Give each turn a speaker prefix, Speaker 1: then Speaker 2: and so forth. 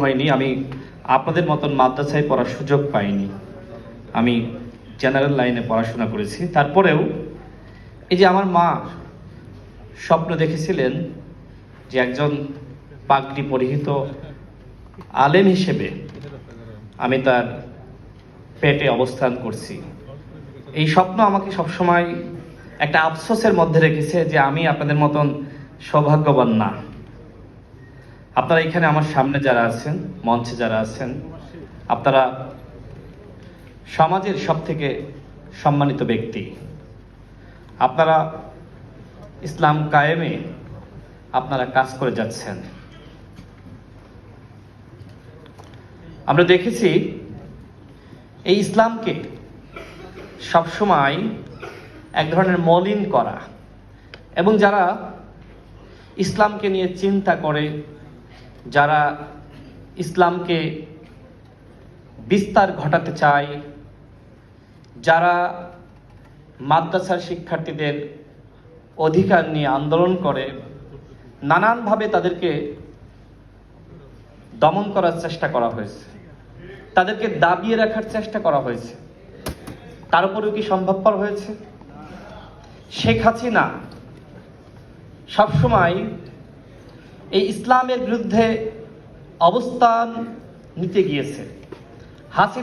Speaker 1: হয়নি, আমি আপনাদের মতন মাদ্রাসায় পড়ার সুযোগ পাইনি। আমি জেনারেল লাইনে পড়াশোনা করেছি। তারপরেও এই যে আমার মা স্বপ্ন দেখেছিলেন যে একজন পাগড়ি পরিহিত আলেম হিসেবে আমি তার পেটে অবস্থান করছি। এই স্বপ্ন আমাকে সবসময় একটা আফসোসের মধ্যে রেখেছে যে আমি আপনাদের মতন সৌভাগ্যবান না। আপনারা এখানে আমার সামনে যারা আছেন, মঞ্চে যারা আছেন, আপনারা সমাজের সব থেকে সম্মানিত ব্যক্তি। আপনারা ইসলাম কায়েমে আপনারা কাজ করে যাচ্ছেন। আমরা দেখেছি এই ইসলামকে সবসময় এক ধরনের মলিন করা এবং যারা ইসলামকে নিয়ে চিন্তা করে যারা ইসলামকে বিস্তার ঘটাতে চায়, যারা মাদ্রাসার শিক্ষার্থীদের অধিকার নিয়ে আন্দোলন করে, নানানভাবে তাদেরকে দমন করার চেষ্টা করা হয়েছে। তাদেরকে দাবিয়ে রাখার চেষ্টা করা হয়েছে। তার উপরেও কি সম্ভবপর হয়েছে? শেখ হাসিনা সবসময় এই ইসলামের বিরুদ্ধে অবস্থান নিতে গিয়েছে। হাসিনা